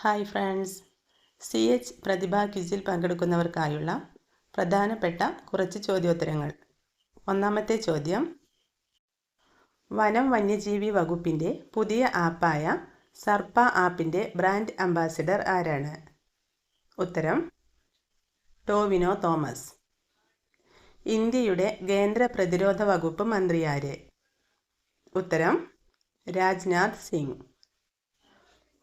Hi friends. C H Prathibha ക്വിസിൽ പങ്കെടുക്കുന്നവർക്കായുള്ള പ്രധാനപ്പെട്ട കുറച്ച് ചോദ്യോത്തരങ്ങൾ. ഒന്നാമത്തെ ചോദ്യം വനം വന്യജീവി വകുപ്പിന്റെ പുതിയ ആപ്പായ സർപ്പ ആപ്പിന്റെ ബ്രാൻഡ് അംബാസിഡർ ആരാണ്? ഉത്തരം ടോവിനോ തോമസ്. ഇന്ത്യയുടെ കേന്ദ്ര പ്രതിരോധ വകുപ്പ് മന്ത്രിയാര്? ഉത്തരം രാജ്നാഥ് സിംഗ്.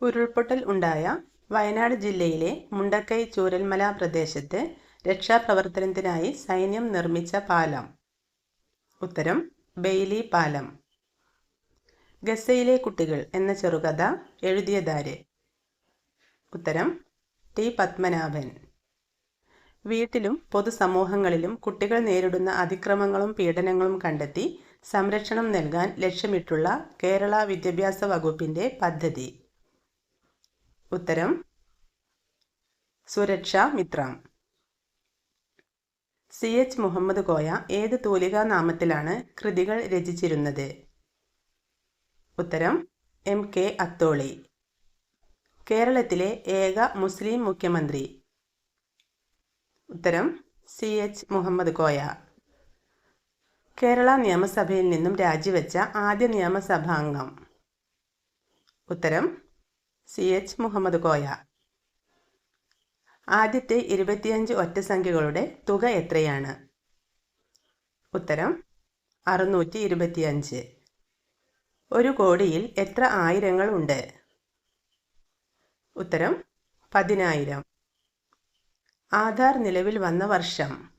ഉരുൾപൊട്ടൽ ഉണ്ടായ വയനാട് ജില്ലയിലെ മുണ്ടക്കൈ ചൂരൽമല പ്രദേശത്ത് രക്ഷാപ്രവർത്തനത്തിനായി സൈന്യം നിർമ്മിച്ച പാലം. ഉത്തരം ബെയ്ലി പാലം. ഗസയിലെ കുട്ടികൾ എന്ന ചെറുകഥ എഴുതിയതാര്? ഉത്തരം ടി പത്മനാഭൻ. വീട്ടിലും പൊതുസമൂഹങ്ങളിലും കുട്ടികൾ നേരിടുന്ന അതിക്രമങ്ങളും പീഡനങ്ങളും കണ്ടെത്തി സംരക്ഷണം നൽകാൻ ലക്ഷ്യമിട്ടുള്ള കേരള വിദ്യാഭ്യാസ വകുപ്പിന്റെ പദ്ധതി. ഉത്തരം സുരക്ഷ മിത്രം. സി എച്ച് മുഹമ്മദ് കോയ ഏത് തൂലികാ നാമത്തിലാണ് കൃതികൾ രചിച്ചിരുന്നത്? ഉത്തരം എം കെ അത്തോളി. കേരളത്തിലെ ഏക മുസ്ലിം മുഖ്യമന്ത്രി. ഉത്തരം സി എച്ച് മുഹമ്മദ് കോയ. കേരള നിയമസഭയിൽ നിന്നും രാജിവെച്ച ആദ്യ നിയമസഭാംഗം. ഉത്തരം സി എച്ച് മുഹമ്മദ് കോയ. ആദ്യത്തെ ഇരുപത്തിയഞ്ച് ഒറ്റസംഖ്യകളുടെ തുക എത്രയാണ്? ഉത്തരം അറുന്നൂറ്റി ഇരുപത്തിയഞ്ച്. ഒരു കോടിയിൽ എത്ര ആയിരങ്ങൾ ഉണ്ട്? ഉത്തരം പതിനായിരം. ആധാർ നിലവിൽ വന്ന വർഷം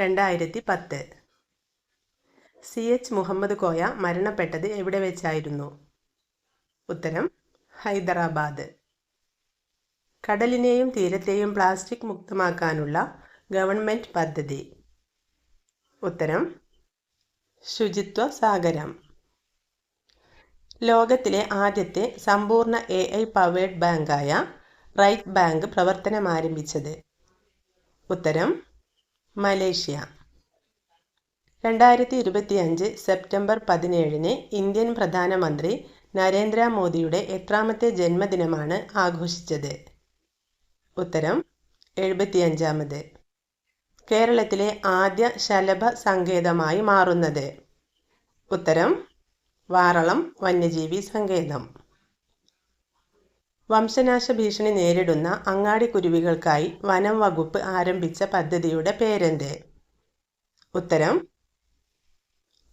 രണ്ടായിരത്തി പത്ത് സി എച്ച് മുഹമ്മദ് കോയ മരണപ്പെട്ടത് എവിടെ വെച്ചായിരുന്നു? ഉത്തരം ഹൈദരാബാദ്. കടലിനെയും തീരത്തെയും പ്ലാസ്റ്റിക് മുക്തമാക്കാനുള്ള ഗവൺമെന്റ് പദ്ധതി. ഉത്തരം ശുചിത്വ സാഗരം. ലോകത്തിലെ ആദ്യത്തെ സമ്പൂർണ എ ഐ പവേഡ് ബാങ്കായ റൈറ്റ് ബാങ്ക് പ്രവർത്തനം ആരംഭിച്ചത് ഉത്തരം മലേഷ്യ. രണ്ടായിരത്തി ഇരുപത്തിയഞ്ച് സെപ്റ്റംബർ പതിനേഴിന് ഇന്ത്യൻ പ്രധാനമന്ത്രി നരേന്ദ്രമോദിയുടെ എത്രാമത്തെ ജന്മദിനമാണ് ആഘോഷിച്ചത്? ഉത്തരം എഴുപത്തിയഞ്ചാമത്. കേരളത്തിലെ ആദ്യ ശലഭ സങ്കേതമായി മാറുന്നത്. ഉത്തരം വാറളം വന്യജീവി സങ്കേതം. വംശനാശ ഭീഷണി നേരിടുന്ന അങ്ങാടി കുരുവികൾക്കായി വനം വകുപ്പ് ആരംഭിച്ച പദ്ധതിയുടെ പേരെന്ത്? ഉത്തരം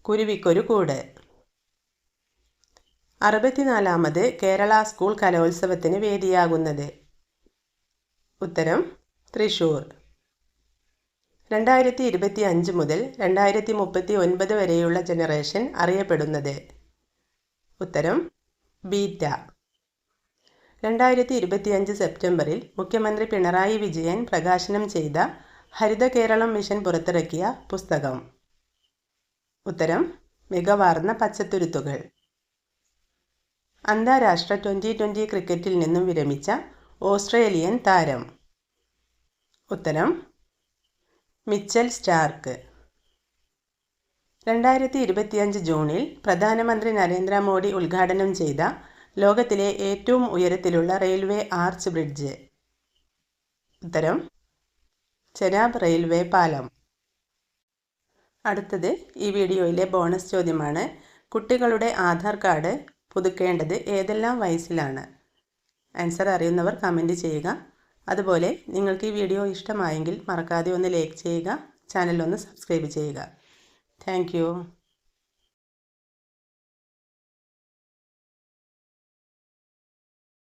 കുരുവിക്കൊരു കൂട്. അറുപത്തിനാലാമത് കേരള സ്കൂൾ കലോത്സവത്തിന് വേദിയാകുന്നത്. ഉത്തരം തൃശൂർ. രണ്ടായിരത്തി ഇരുപത്തി അഞ്ച് മുതൽ രണ്ടായിരത്തി മുപ്പത്തി ഒൻപത് വരെയുള്ള ജനറേഷൻ അറിയപ്പെടുന്നത്. ഉത്തരം ബീറ്റ. രണ്ടായിരത്തി ഇരുപത്തിയഞ്ച് സെപ്റ്റംബറിൽ മുഖ്യമന്ത്രി പിണറായി വിജയൻ പ്രകാശനം ചെയ്ത ഹരിത കേരളം മിഷൻ പുറത്തിറക്കിയ പുസ്തകം. ഉത്തരം മികവാർന്ന പച്ചത്തുരുത്തുകൾ. അന്താരാഷ്ട്ര ട്വന്റി ട്വന്റി ക്രിക്കറ്റിൽ നിന്നും വിരമിച്ച ഓസ്ട്രേലിയൻ താരം. ഉത്തരം മിച്ചൽ സ്റ്റാർക്ക്. രണ്ടായിരത്തി ഇരുപത്തിയഞ്ച് ജൂണിൽ പ്രധാനമന്ത്രി നരേന്ദ്രമോദി ഉദ്ഘാടനം ചെയ്ത ലോകത്തിലെ ഏറ്റവും ഉയരത്തിലുള്ള റെയിൽവേ ആർച്ച് ബ്രിഡ്ജ്. ഉത്തരം ചെനാബ് റെയിൽവേ പാലം. അടുത്തത് ഈ വീഡിയോയിലെ ബോണസ് ചോദ്യമാണ്. കുട്ടികളുടെ ആധാർ കാർഡ് പുതുക്കേണ്ടത് ഏതെല്ലാം വയസ്സിലാണ്? ആൻസർ അറിയുന്നവർ കമന്റ് ചെയ്യുക. അതുപോലെ നിങ്ങൾക്ക് ഈ വീഡിയോ ഇഷ്ടമായെങ്കിൽ മറക്കാതെ ഒന്ന് ലൈക്ക് ചെയ്യുക. ചാനൽ ഒന്ന് സബ്സ്ക്രൈബ് ചെയ്യുക. താങ്ക്